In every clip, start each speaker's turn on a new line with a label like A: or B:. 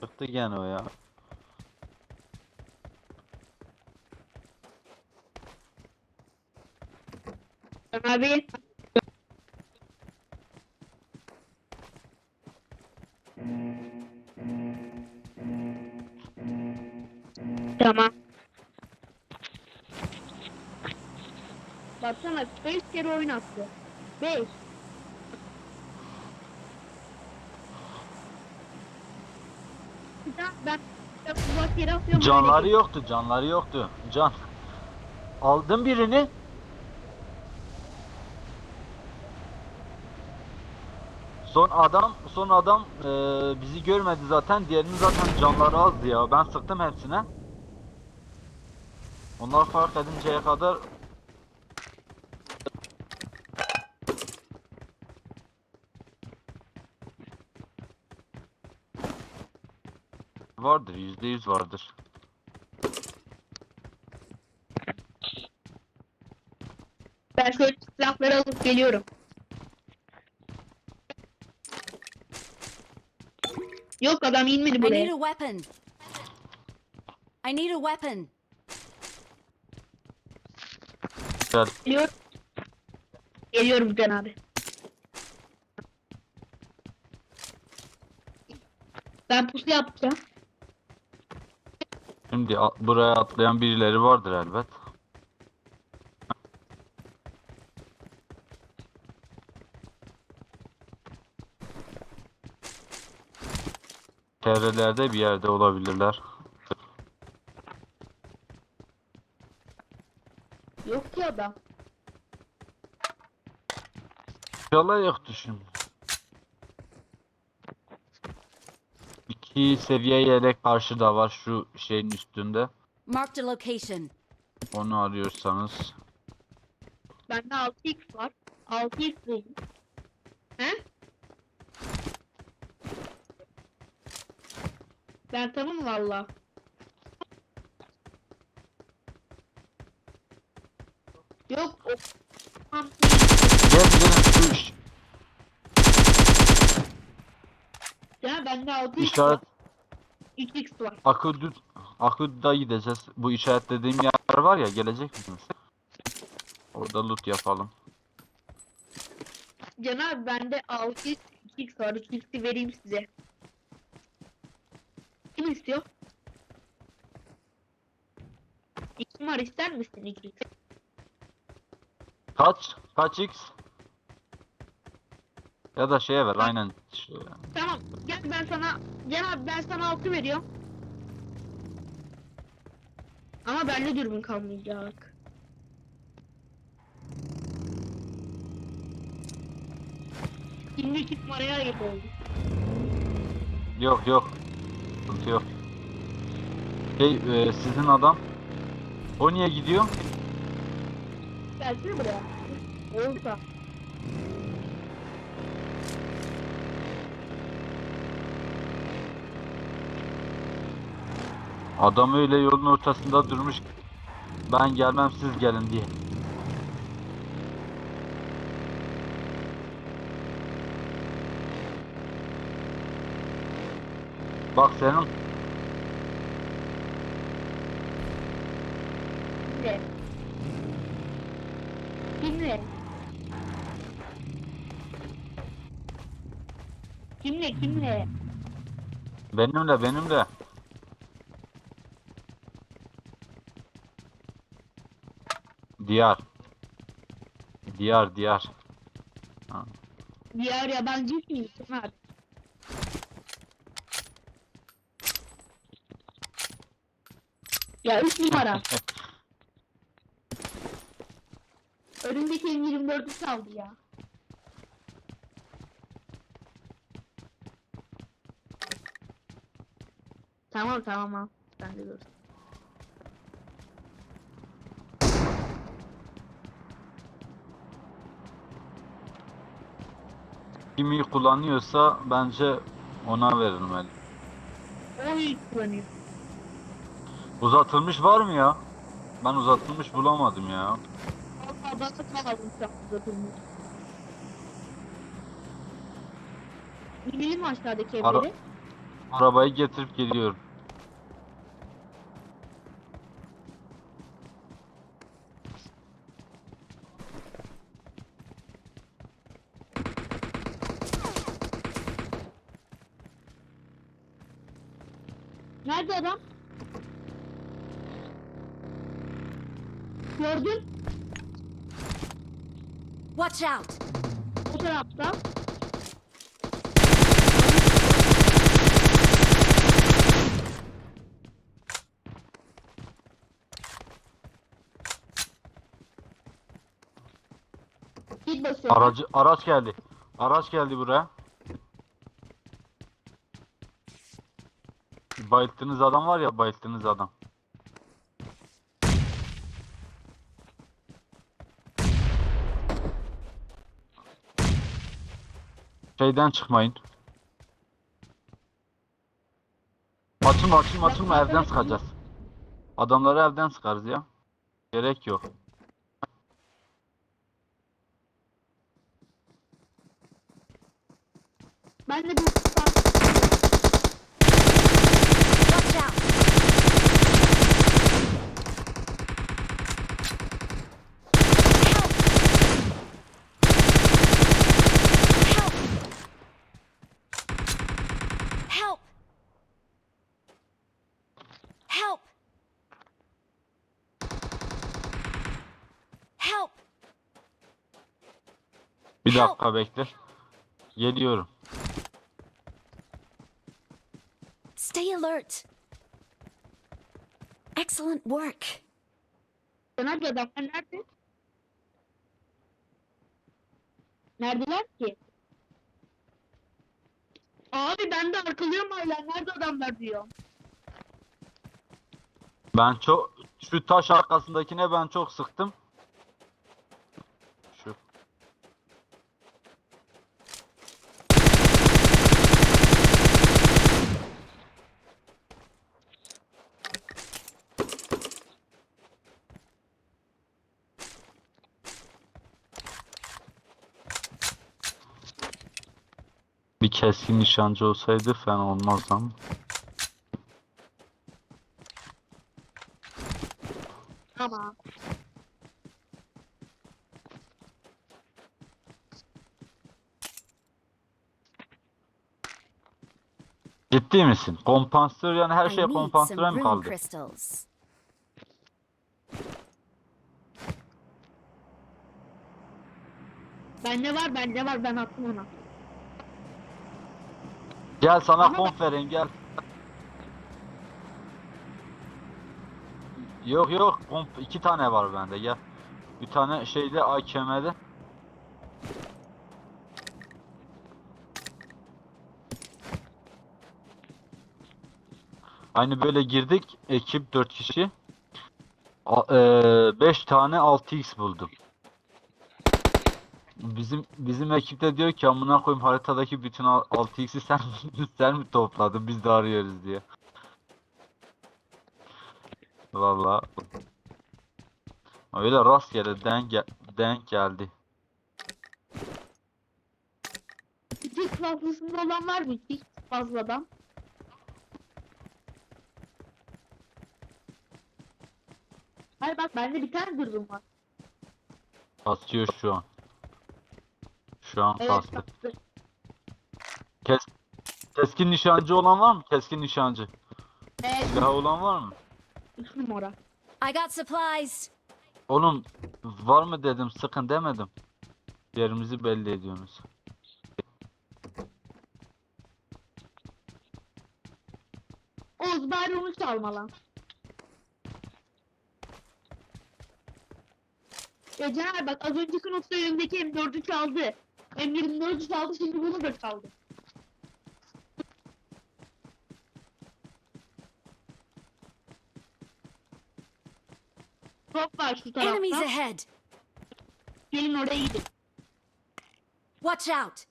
A: Çıktı gene o ya.
B: Abi. Tamam. Baksana 5 kere oyun attı. 5. Ben.
A: Canları yoktu, canları yoktu. Can. Aldım birini. Son adam, son adam eee, bizi görmedi zaten. Diğerinin zaten canları azdı ya. Ben sıktım hepsine. Onlar fark edinceye kadar vardır, yüzde yüz vardır.
B: Ben şöyle silahları alıp geliyorum. Yok adam inmedi
C: I need
B: buraya.
C: a weapon. I need a weapon.
A: Güzel.
B: Geliyorum. Geliyorum Can abi. Ben pusu yapacağım.
A: Şimdi buraya atlayan birileri vardır elbet. Çevrelerde bir yerde olabilirler.
B: Yok ki adam.
A: İnşallah yoktur şimdi. İki seviye yelek karşıda var şu şeyin üstünde.
C: Marked a location.
A: Onu arıyorsanız.
B: Bende 6x var. 6x buldum. He? Ben tamam valla. Yok o Tamam.
A: Gel gelin şu iş-
B: Ya bende 6x
A: işaret
B: var. 3x var.
A: Akıdü Akıdü'de gideceğiz. Bu işaretlediğim yer var ya gelecek misiniz? Orada loot yapalım.
B: Can abi bende 6x 2x var. 3x'i vereyim size. Kim istiyor? İki var ister misin 2x?
A: Kaç? Kaç x? Ya da şeye ver aynen.
B: Tamam gel ben sana Can abi ben sana 6 veriyorum. Ama bende dürbün kalmayacak. Şimdi iki numaraya ayıp oldu.
A: Yok yok. Sıkıntı yok. Şey e, sizin adam. O niye gidiyor?
B: Gelsene buraya. Olsa.
A: Adam öyle yolun ortasında durmuş. Ben gelmem siz gelin diye. Bak senin
B: Kimle? Kimle? Kimle? Kimle?
A: benimle benimle. Diyar. Diyar diyar.
B: Diğer yabancı misin abi? Ya 3 numara. Önündeki M24'ü saldı ya. Tamam tamam al. Sen de dur.
A: Kim iyi kullanıyorsa bence ona verilmeli.
B: O iyi kullanıyor.
A: Uzatılmış var mı ya? Ben uzatılmış bulamadım ya.
B: Valla adamda kaldım şu an uzatılmış. İnelim aşağıdaki
A: Ara-
B: evleri.
A: Arabayı getirip geliyorum.
B: Nerede adam? Gördün?
C: Watch out!
B: O tarafta. Git basıyorum.
A: Aracı araç geldi. Araç geldi buraya. Bayılttığınız adam var ya bayılttığınız adam. Şeyden çıkmayın. Açılma açılma açılma evden sıkacağız. Adamları evden sıkarız ya. Gerek yok.
B: Ben de bir
A: Bir dakika bekle. Geliyorum.
C: Stay alert. Excellent work.
B: Nerede adamlar nerede? Neredeler ki? Abi ben de arkalıyorum hala. Nerede adamlar diyor.
A: Ben çok şu taş arkasındakine ben çok sıktım. Keskin nişancı olsaydı fena olmazdı ama.
B: Ama.
A: Ciddi misin? Kompansatör yani her şey kompansöre
C: some
A: mi kaldı?
C: crystals.
B: Bende var bende var ben attım ona.
A: Gel sana konf vereyim gel. Yok yok komp iki tane var bende gel. Bir tane şeyde AKM'de. Aynı böyle girdik ekip 4 kişi. 5 tane 6x buldum. Bizim bizim ekipte diyor ki amına koyayım haritadaki bütün al- 6x'i sen sen mi topladın biz de arıyoruz diye. Valla. Öyle rastgele denk, gel- denk geldi.
B: İki fazlasında olan var mı? İki fazladan. Hayır bak bende bir tane dürbün var.
A: Basıyor şu an. Şu an
B: Evet
A: bastı. Kes, keskin nişancı olan var mı? Keskin nişancı.
B: Evet
A: Silahı olan var mı?
B: numara.
C: I got supplies.
A: Oğlum var mı dedim sıkın demedim. Yerimizi belli ediyorsunuz.
B: Oğuz bari onu çalma lan. Ya Caner bak az önceki önümdeki M4'ü çaldı. M24'ü çaldı şimdi bunu da çaldı. Top var şu
C: Enemies
B: tarafta.
C: ahead.
B: Gelin oraya gidin.
C: Watch out.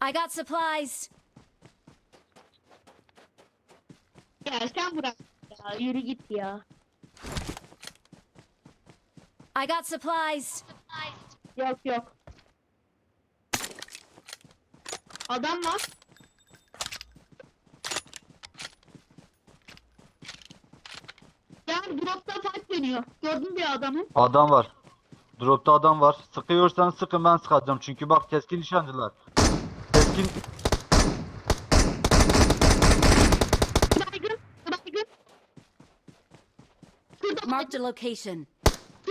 C: I got supplies.
B: Ya sen bırak ya yürü git ya.
C: I got supplies.
B: Yok yok. Adam var. Yani dropta fight dönüyor. Gördün bir adamı.
A: Adam var. Dropta adam var. Sıkıyorsan sıkın ben sıkacağım. Çünkü bak keskin nişancılar. Keskin
B: Baygın. Baygın. Şurada
C: Marked a location.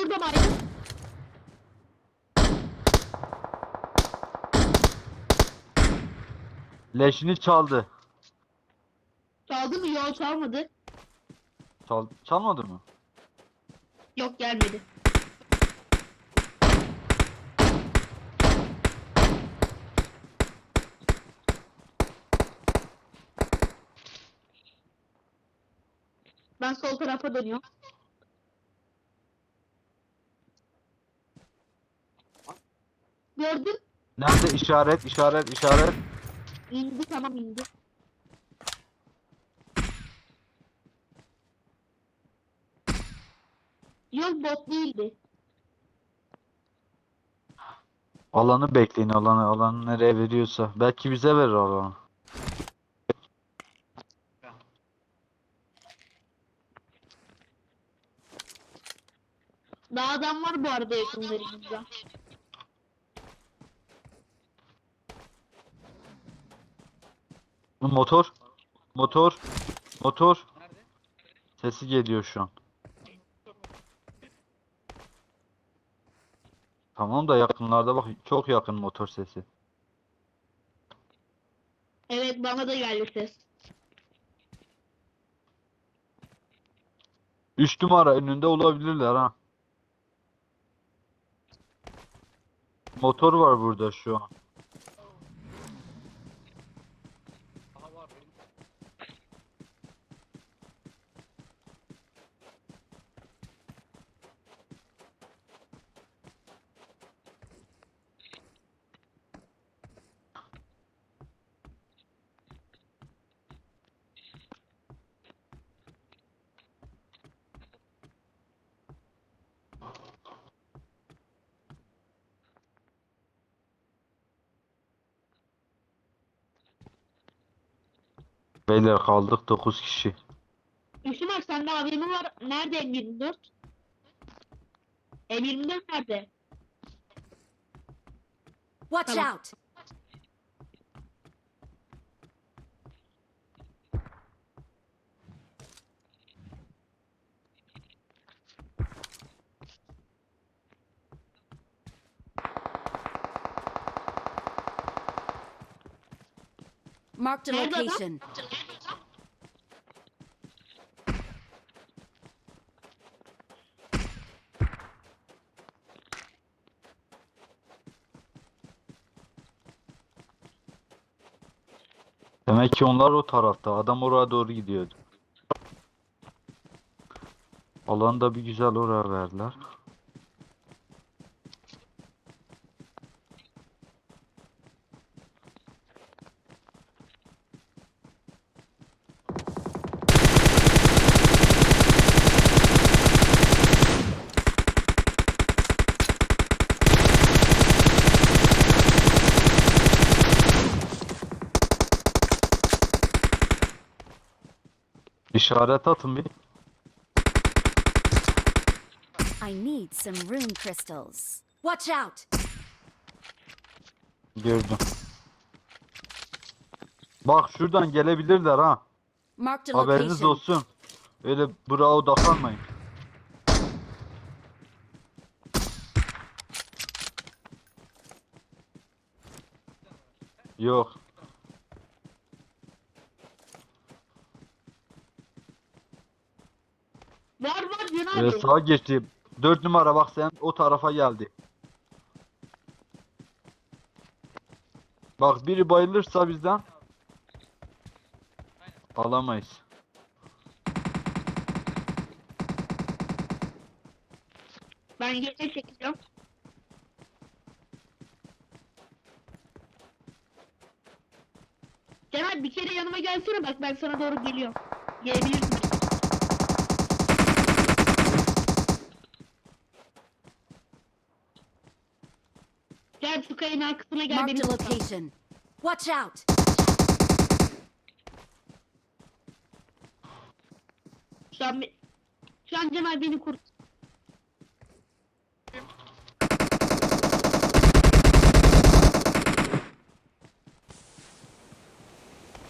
B: Şurada baygın.
A: leşini çaldı.
B: Çaldı mı? Yok çalmadı.
A: Çal çalmadı mı?
B: Yok gelmedi. Ben sol tarafa dönüyorum. Gördün?
A: Nerede işaret işaret işaret.
B: İndi tamam indi. Yok bot değildi.
A: Alanı bekleyin alanı alanı nereye veriyorsa. Belki bize verir alanı.
B: Daha adam var bu arada yakınlarımızda.
A: Motor. Motor. Motor. Sesi geliyor şu an. Tamam da yakınlarda bak çok yakın motor sesi.
B: Evet bana da geldi ses.
A: 3 numara önünde olabilirler ha. Motor var burada şu an. Beyler kaldık 9 kişi.
B: Müslüman sende AVM var. Nerede M24? M24 nerede?
C: Watch
B: Tamam.
C: out! Marked a
B: Nerede adam?
C: location.
A: Demek ki onlar o tarafta. Adam oraya doğru gidiyordu. Alanı da bir güzel oraya verdiler. İşaret atın bir.
C: I need some rune crystals. Watch out!
A: Gördüm. Bak şuradan gelebilirler ha.
C: Marked a
A: Haberiniz
C: location.
A: olsun. Öyle buraya odaklanmayın. Yok.
B: Var var Can
A: Ee,
B: abi.
A: sağa geçti. 4 numara bak sen o tarafa geldi. Bak biri bayılırsa bizden alamayız.
B: Ben geri çekeceğim. Abi bir kere yanıma gelsene bak ben sana doğru geliyorum. Gelebilirsin. Kayanın arkasına gel
C: Marked a location. Watch out!
B: Şu an, be- şu an Cemal beni kurt.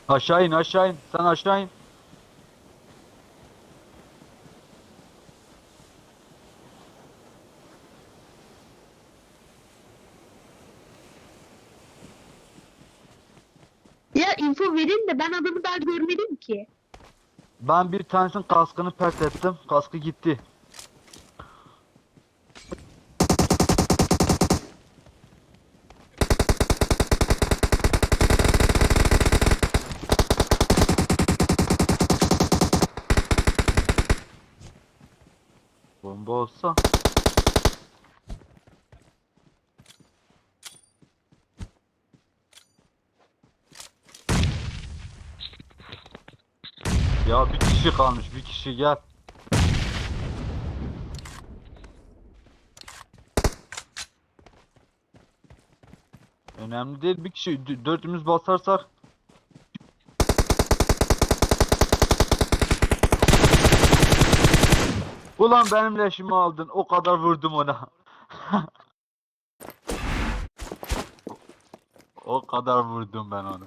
A: Aşağı in aşağı in. Sen aşağı in.
B: Ya info verin de ben adamı daha görmedim ki.
A: Ben bir tanesinin kaskını pert ettim. Kaskı gitti. Bomba olsa. Ya bir kişi kalmış, bir kişi gel. Önemli değil bir kişi d- dördümüz basarsak. Ulan benim leşimi aldın o kadar vurdum ona. o kadar vurdum ben onu.